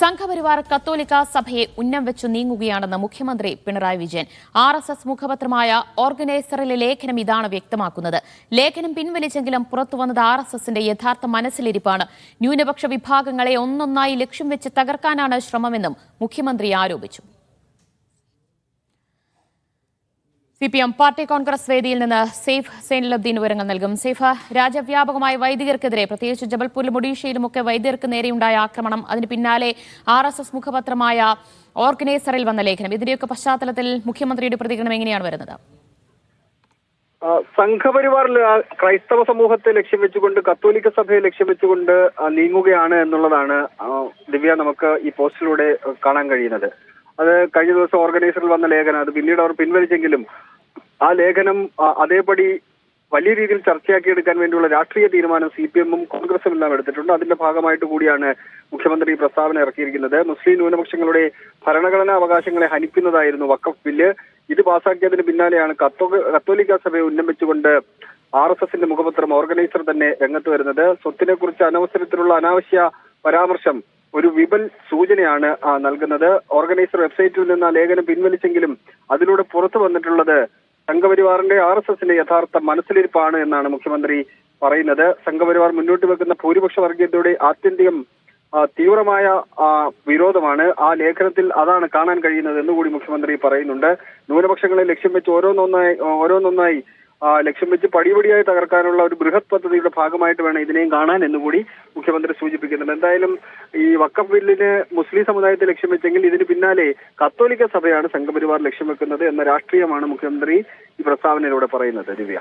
സംഘപരിവാർ കത്തോലിക്ക സഭയെ ഉന്നം വെച്ചു നീങ്ങുകയാണെന്ന് മുഖ്യമന്ത്രി Pinarayi Vijayan R S S മുഖപത്രമായ ഓർഗനൈസറിലെ ലേഖനം ഇതാണ് വ്യക്തമാക്കുന്നത്. ലേഖനം പിൻവലിച്ചെങ്കിലും പുറത്തുവന്നത് ആർ എസ് എസിന്റെ യഥാർത്ഥ മനസ്സിലിരിപ്പാണ്. ന്യൂനപക്ഷ വിഭാഗങ്ങളെ ഒന്നൊന്നായി ലക്ഷ്യം വെച്ച് തകർക്കാനാണ് ശ്രമമെന്നും മുഖ്യമന്ത്രി ആരോപിച്ചു. C P M party congress വേദിയിൽ നിന്ന് സെയ്ഫ് സൈനുലബ്ദീൻ വിവരങ്ങൾ നൽകും. സെയ്ഫ് രാജ്യവ്യാപകമായ വൈദികർക്കെതിരെ പ്രത്യേകിച്ച് ജബൽപൂരിലും ഒഡീഷയിലുമൊക്കെ വൈദികർക്ക് നേരെയുണ്ടായ ആക്രമണം. അതിന് പിന്നാലെ ആർ എസ് എസ് മുഖപത്രമായ ഓർഗനൈസറിൽ വന്ന ലേഖനം. ഇതിന്റെയൊക്കെ പശ്ചാത്തലത്തിൽ മുഖ്യമന്ത്രിയുടെ പ്രതികരണം എങ്ങനെയാണ് വരുന്നത്? സംഘപരിവാർ ക്രൈസ്തവ സമൂഹത്തെ ലക്ഷ്യം വെച്ചുകൊണ്ട് കത്തോലിക്ക സഭയെ ലക്ഷ്യം വെച്ചുകൊണ്ട് നീങ്ങുകയാണ് എന്നുള്ളതാണ് ദിവ്യ നമുക്ക് ഈ പോസ്റ്റിലൂടെ കാണാൻ കഴിയുന്നത്. അത് കഴിഞ്ഞ ദിവസം ഓർഗനൈസറിൽ വന്ന ലേഖനം അത് പിന്നീട് അവർ പിൻവലിച്ചെങ്കിലും ആ ലേഖനം അതേപടി വലിയ രീതിയിൽ ചർച്ചയാക്കിയെടുക്കാൻ വേണ്ടിയുള്ള രാഷ്ട്രീയ തീരുമാനം സി പി എമ്മും കോൺഗ്രസും എല്ലാം എടുത്തിട്ടുണ്ട്. അതിന്റെ ഭാഗമായിട്ട് കൂടിയാണ് മുഖ്യമന്ത്രി ഈ പ്രസ്താവന ഇറക്കിയിരിക്കുന്നത്. മുസ്ലിം ന്യൂനപക്ഷങ്ങളുടെ ഭരണഘടനാ അവകാശങ്ങളെ ഹനിക്കുന്നതായിരുന്നു വക്കഫ് ബില്ല്. ഇത് പാസാക്കിയതിന് പിന്നാലെയാണ് കത്തോ കത്തോലിക്ക സഭയെ ഉന്നമിച്ചുകൊണ്ട് ആർ എസ് എസിന്റെ മുഖപത്രം ഓർഗനൈസർ തന്നെ രംഗത്ത് വരുന്നത്. സ്വത്തിനെ കുറിച്ച് അനവസരത്തിലുള്ള അനാവശ്യ പരാമർശം ഒരു വിപൽ സൂചനയാണ് നൽകുന്നത്. ഓർഗനൈസർ വെബ്സൈറ്റിൽ നിന്ന് ലേഖനം പിൻവലിച്ചെങ്കിലും അതിലൂടെ പുറത്തു വന്നിട്ടുള്ളത് സംഘപരിവാറിന്റെ ആർ എസ് എസിന്റെ യഥാർത്ഥ മനസ്സിലിരിപ്പാണ് എന്നാണ് മുഖ്യമന്ത്രി പറയുന്നത്. സംഘപരിവാർ മുന്നോട്ട് വെക്കുന്ന ഭൂരിപക്ഷ വർഗീയതയുടെ ആത്യന്തികം തീവ്രമായ വിരോധമാണ്. ആ ലേഖനത്തിൽ അതാണ് കാണാൻ കഴിയുന്നത് എന്നുകൂടി മുഖ്യമന്ത്രി പറയുന്നുണ്ട്. ന്യൂനപക്ഷങ്ങളെ ലക്ഷ്യം വെച്ച് ഓരോന്നൊന്നായി ഓരോന്നൊന്നായി ലക്ഷ്യം വെച്ച് പടിപടിയായി തകർക്കാനുള്ള ഒരു ബൃഹത് പദ്ധതിയുടെ ഭാഗമായിട്ട് വേണം ഇതിനെയും കാണാൻ എന്നുകൂടി മുഖ്യമന്ത്രി സൂചിപ്പിക്കുന്നുണ്ട്. എന്തായാലും ഈ വക്കം ബില്ലിന് മുസ്ലിം സമുദായത്തെ ലക്ഷ്യം വെച്ചെങ്കിൽ ഇതിന് പിന്നാലെ കത്തോലിക്ക സഭയാണ് സംഘപരിവാർ ലക്ഷ്യം വെക്കുന്നത് എന്ന രാഷ്ട്രീയമാണ് മുഖ്യമന്ത്രി ഈ പ്രസ്താവനയിലൂടെ പറയുന്നത്. ദിവ്യ.